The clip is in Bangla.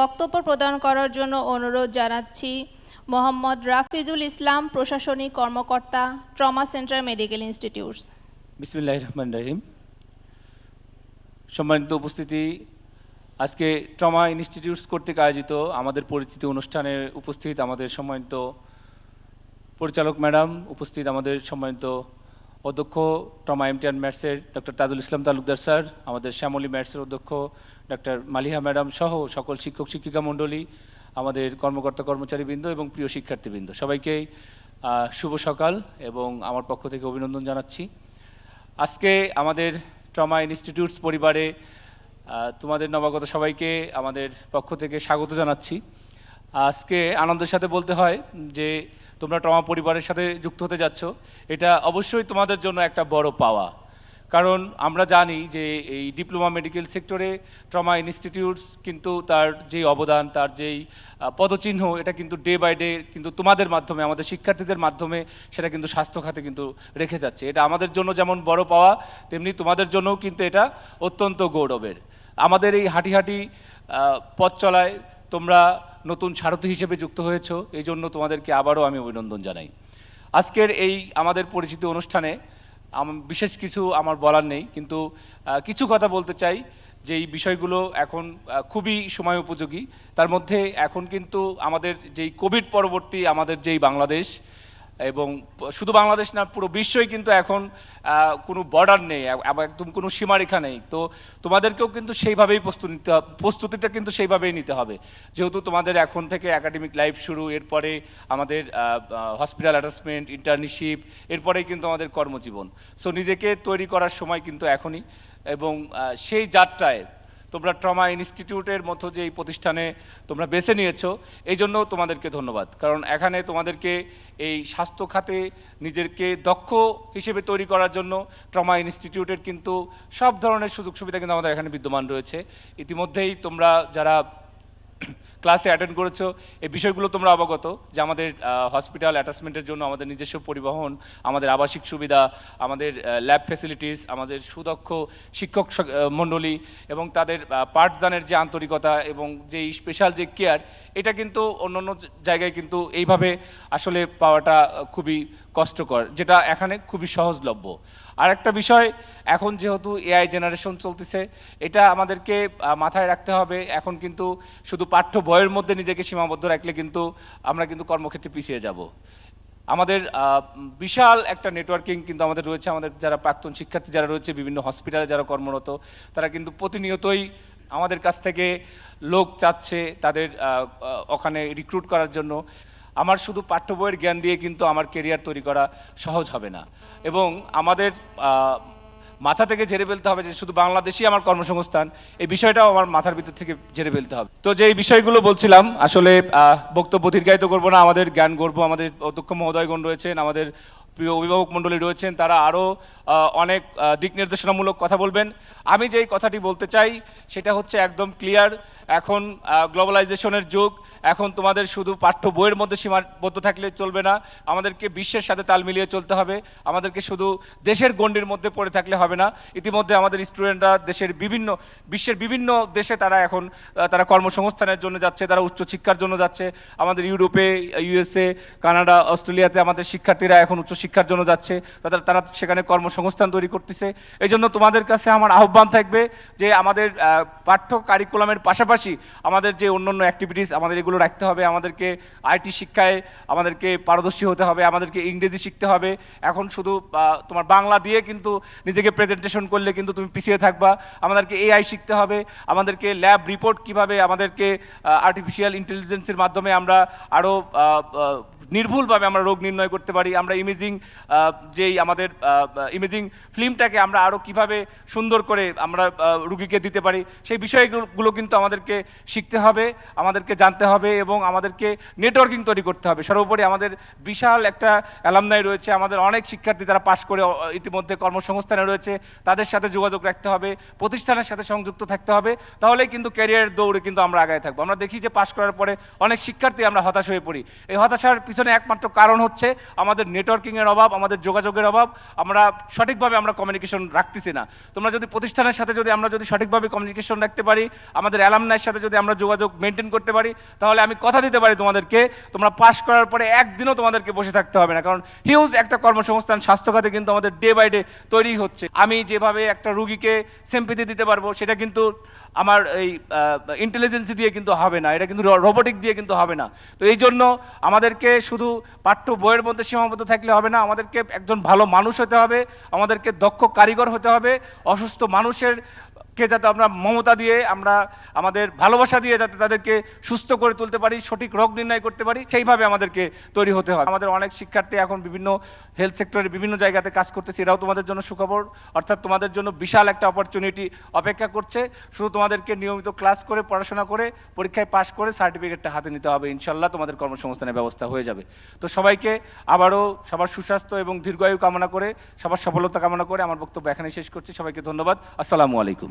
বক্তব্য প্রদান করার জন্য অনুরোধ জানাচ্ছি মোহাম্মদ রাফিজুল ইসলাম, প্রশাসনিক কর্মকর্তা, ট্রমা সেন্টার মেডিকেল ইনস্টিটিউটস। বিসমিল্লাহ রহমান রহিম। সম্মানিত উপস্থিতি, আজকে ট্রমা ইনস্টিটিউটস কর্তৃক আয়োজিত আমাদের পরিচিতি অনুষ্ঠানে উপস্থিত আমাদের সম্মানিত পরিচালক ম্যাডাম, উপস্থিত আমাদের সম্মানিত অধ্যক্ষ, ট্রমা এমটিআর ম্যাটসের ডক্টর তাজুল ইসলাম তালুকদার স্যার, আমাদের শ্যামলী ম্যাটসের অধ্যক্ষ ডক্টর মালিহা ম্যাডাম সহ সকল শিক্ষক শিক্ষিকা মণ্ডলী, আমাদের কর্মকর্তা কর্মচারীবৃন্দ এবং প্রিয় শিক্ষার্থীবৃন্দ। সবাইকে শুভ সকাল এবং আমার পক্ষ থেকে অভিনন্দন জানাচ্ছি। আজকে আমাদের ট্রমা ইনস্টিটিউটস পরিবারে তোমাদের নবাগত সবাইকে আমাদের পক্ষ থেকে স্বাগত জানাচ্ছি। আজকে আনন্দের সাথে বলতে হয় যে, তোমরা ট্রমা পরিবারের সাথে যুক্ত হতে যাচ্ছ। এটা অবশ্যই তোমাদের জন্য একটা বড় পাওয়া। কারণ আমরা জানি যে এই ডিপ্লোমা মেডিকেল সেক্টরে ট্রমা ইনস্টিটিউটস কিন্তু তার যেই অবদান, তার যেই পদচিহ্ন, এটা কিন্তু ডে বাই ডে কিন্তু তোমাদের মাধ্যমে, আমাদের শিক্ষার্থীদের মাধ্যমে সেটা কিন্তু স্বাস্থ্য খাতে কিন্তু রেখে যাচ্ছে। এটা আমাদের জন্য যেমন বড় পাওয়া, তেমনি তোমাদের জন্যও কিন্তু এটা অত্যন্ত গৌরবের। আমাদের এই হাঁটি হাঁটি পথ চলায় তোমরা নতুন সারথি হিসেবে যুক্ত হয়েছো এই জন্য তোমাদেরকে আবারও আমি অভিনন্দন জানাই। আজকের এই আমাদের পরিচিত অনুষ্ঠানে বিশেষ কিছু আমার বলার নেই, কিন্তু কিছু কথা বলতে চাই যে এই বিষয়গুলো এখন খুবই সময় উপযোগী। তার মধ্যে এখন কিন্তু আমাদের যেই কোভিড পরবর্তী আমাদের যেই বাংলাদেশ এবং শুধু বাংলাদেশ না, পুরো বিশ্বই কিন্তু এখন কোনো বর্ডার নেই একদম কোনো সীমারেখা নেই। তো তোমাদেরকেও কিন্তু সেইভাবেই প্রস্তুতি নিতে প্রস্তুতিটা কিন্তু সেইভাবেই নিতে হবে। যেহেতু তোমাদের এখন থেকে একাডেমিক লাইফ শুরু, এরপরে আমাদের হসপিটাল অ্যাটাচমেন্ট ইন্টার্নশিপ এরপরেই কিন্তু আমাদের কর্মজীবন। সো নিজেকে তৈরি করার সময় কিন্তু এখনই এবং সেই যাত্রায় তোমরা ট্রমা ইনস্টিটিউটের মতো যে এই প্রতিষ্ঠানে তোমরা বেছে নিয়েছো, এই জন্য তোমাদেরকে ধন্যবাদ। কারণ এখানে তোমাদেরকে এই স্বাস্থ্য খাতে নিজেরকে দক্ষ হিসেবে তৈরি করার জন্য ট্রমা ইনস্টিটিউটের কিন্তু সব ধরনের সুযোগ সুবিধা কিন্তু আমাদের এখানে বিদ্যমান রয়েছে। ইতিমধ্যেই তোমরা যারা ক্লাসে অ্যাটেন্ড করেছ, এই বিষয়গুলো তোমরা অবগত যে আমাদের হসপিটাল অ্যাটাচমেন্টের জন্য আমাদের নিজস্ব পরিবহন, আমাদের আবাসিক সুবিধা, আমাদের ল্যাব ফেসিলিটিস আমাদের সুদক্ষ শিক্ষক মণ্ডলী এবং তাদের পাঠদানের যে আন্তরিকতা এবং যে স্পেশাল যে কেয়ার এটা কিন্তু অন্যান্য জ- জায়গায় কিন্তু এইভাবে আসলে পাওয়াটা খুবই কষ্টকর, যেটা এখানে খুবই সহজলভ্য। আর একটা বিষয়, এখন যেহেতু এআই জেনারেশন চলতেছে, এটা আমাদেরকে মাথায় রাখতে হবে, এখন কিন্তু শুধু পাঠ্য বইয়ের মধ্যে নিজেকে সীমাবদ্ধ রাখলে কিন্তু আমরা কিন্তু কর্মক্ষেত্রে পিছিয়ে যাব। আমাদের বিশাল একটা নেটওয়ার্কিং কিন্তু আমাদের রয়েছে, আমাদের যারা প্রাক্তন শিক্ষার্থী যারা রয়েছে, বিভিন্ন হসপিটালে যারা কর্মরত, তারা কিন্তু প্রতিনিয়তই আমাদের কাছ থেকে লোক চাচ্ছে তাদের ওখানে রিক্রুট করার জন্য। আমার শুধু পাঠ্য বইয়ের জ্ঞান দিয়ে কিন্তু আমার কেরিয়ার তৈরি করা সহজ হবে না। এবং আমাদের মাথা থেকে ঝেড়ে ফেলতে হবে যে শুধু বাংলাদেশই আমার কর্মসংস্থান, এই বিষয়টাও আমার মাথার ভিতর থেকে ঝেড়ে ফেলতে হবে। তো যে বিষয়গুলো বলছিলাম, আসলে বক্তব্য দীর্ঘায়িত করব না, আমাদের জ্ঞান গর্ব, আমাদের অধ্যক্ষ মহোদয়গণ রয়েছেন, আমাদের প্রিয় অভিভাবক মণ্ডলী রয়েছেন, তারা আরও অনেক দিক নির্দেশনামূলক কথা বলবেন। আমি যেই কথাটি বলতে চাই, সেটা হচ্ছে একদম ক্লিয়ার এখন গ্লোবালাইজেশনের যুগ এখন তোমাদের শুধু পাঠ্য বইয়ের মধ্যে সীমাবদ্ধ থাকলে চলবে না, আমাদেরকে বিশ্বের সাথে তাল মিলিয়ে চলতে হবে, আমাদেরকে শুধু দেশের গণ্ডির মধ্যে পড়ে থাকলে হবে না, ইতিমধ্যে আমাদের স্টুডেন্টরা দেশের বিভিন্ন, বিশ্বের বিভিন্ন দেশে তারা এখন তারা কর্মসংস্থানের জন্য যাচ্ছে, তারা উচ্চশিক্ষার জন্য যাচ্ছে, আমাদের ইউরোপে, ইউএসএ, কানাডা, অস্ট্রেলিয়াতে আমাদের শিক্ষার্থীরা এখন উচ্চশিক্ষার জন্য যাচ্ছে তাদের তারা সেখানে কর্মসংস্থান তৈরি করতেছে এই জন্য তোমাদের কাছে আমার আহ্বান থাকবে যে আমাদের পাঠ্য কারিকুলামের পাশাপাশি আমাদের যে অন্যান্য অ্যাক্টিভিটিস আমাদের এগুলো রাখতে হবে, আমাদেরকে আইটি শিক্ষায় আমাদেরকে পারদর্শী হতে হবে, আমাদেরকে ইংরেজি শিখতে হবে। এখন শুধু তোমার বাংলা দিয়ে কিন্তু নিজেকে প্রেজেন্টেশন করলে কিন্তু তুমি পিছিয়ে থাকবা। আমাদেরকে এআই শিখতে হবে, আমাদেরকে ল্যাব রিপোর্ট কীভাবে আমাদেরকে আর্টিফিশিয়াল ইন্টেলিজেন্সের মাধ্যমে আমরা আরও নির্ভুলভাবে আমরা রোগ নির্ণয় করতে পারি। আমরা ইমেজিং যেই আমাদের ইমেজিং ফিল্মটাকে আমরা আরও কীভাবে সুন্দর করে আমরা রুগীকে দিতে পারি। সেই বিষয়গুলো কিন্তু আমাদেরকে শিখতে হবে, আমাদেরকে জানতে হবে। এবং আমাদেরকে নেটওয়ার্কিং তৈরি করতে হবে। সর্বোপরি আমাদের বিশাল একটা অ্যালামনাই রয়েছে, আমাদের অনেক শিক্ষার্থী তারা পাশ করে ইতিমধ্যে কর্মসংস্থানে রয়েছে। তাদের সাথে যোগাযোগ রাখতে হবে, প্রতিষ্ঠানের সাথে সংযুক্ত থাকতে হবে। তাহলেই কিন্তু ক্যারিয়ার দৌড়ে কিন্তু আমরা আগায় থাকব। আমরা দেখি যে পাশ করার পরে অনেক শিক্ষার্থী আমরা হতাশ হয়ে পড়ি। এই হতাশার পিছনে একমাত্র কারণ হচ্ছে আমাদের নেটওয়ার্কিংয়ের অভাব, আমাদের যোগাযোগের অভাব। আমরা সঠিকভাবে আমরা কমিউনিকেশন রাখতেছি না। তোমরা যদি প্রতিষ্ঠানের সাথে যদি আমরা যদি সঠিকভাবে কমিউনিকেশন রাখতে পারি, আমাদের অ্যালামনাই ভাইয়ের সাথে যদি আমরা যোগাযোগ মেনটেন করতে পারি, তাহলে আমি কথা দিতে পারি তোমাদেরকে। তোমরা পাশ করার পরে একদিনও তোমাদেরকে বসে থাকতে হবে না, কারণ হিউজ একটা কর্মসংস্থান স্বাস্থ্য খাতে কিন্তু আমাদের ডে বাই ডে তৈরি হচ্ছে। আমি যেভাবে একটা রুগীকে সেম্পিতি দিতে পারব, সেটা কিন্তু আমার এই ইন্টেলিজেন্সি দিয়ে কিন্তু হবে না, এটা কিন্তু রোবোটিক দিয়ে কিন্তু হবে না। তো এই জন্য আমাদেরকে শুধু পাঠ্য বইয়ের মধ্যে সীমাবদ্ধ থাকলে হবে না, আমাদেরকে একজন ভালো মানুষ হতে হবে, আমাদেরকে দক্ষ কারিগর হতে হবে, অসুস্থ মানুষের কে যাতে আমরা মমতা দিয়ে আমরা আমাদের ভালোবাসা দিয়ে যাতে তাদেরকে সুস্থ করে তুলতে পারি, সঠিক রোগ নির্ণয় করতে পারি, সেইভাবে আমাদেরকে তৈরি হতে হবে আমাদের অনেক শিক্ষার্থী এখন বিভিন্ন হেলথ সেক্টরে বিভিন্ন জায়গাতে কাজ করতেছে, এরাও তোমাদের জন্য সুখবর। অর্থাৎ তোমাদের জন্য বিশাল একটা অপরচুনিটি অপেক্ষা করছে। শুধু তোমাদেরকে নিয়মিত ক্লাস করে, পড়াশোনা করে, পরীক্ষায় পাশ করে সার্টিফিকেটটা হাতে নিতে হবে, ইনশাল্লাহ তোমাদের কর্মসংস্থানের ব্যবস্থা হয়ে যাবে। তো সবাইকে আবারও সবার সুস্বাস্থ্য এবং দীর্ঘায়ু কামনা করে, সবার সফলতা কামনা করে আমার বক্তব্য এখানে শেষ করছি। সবাইকে ধন্যবাদ। আসসালামু আলাইকুম।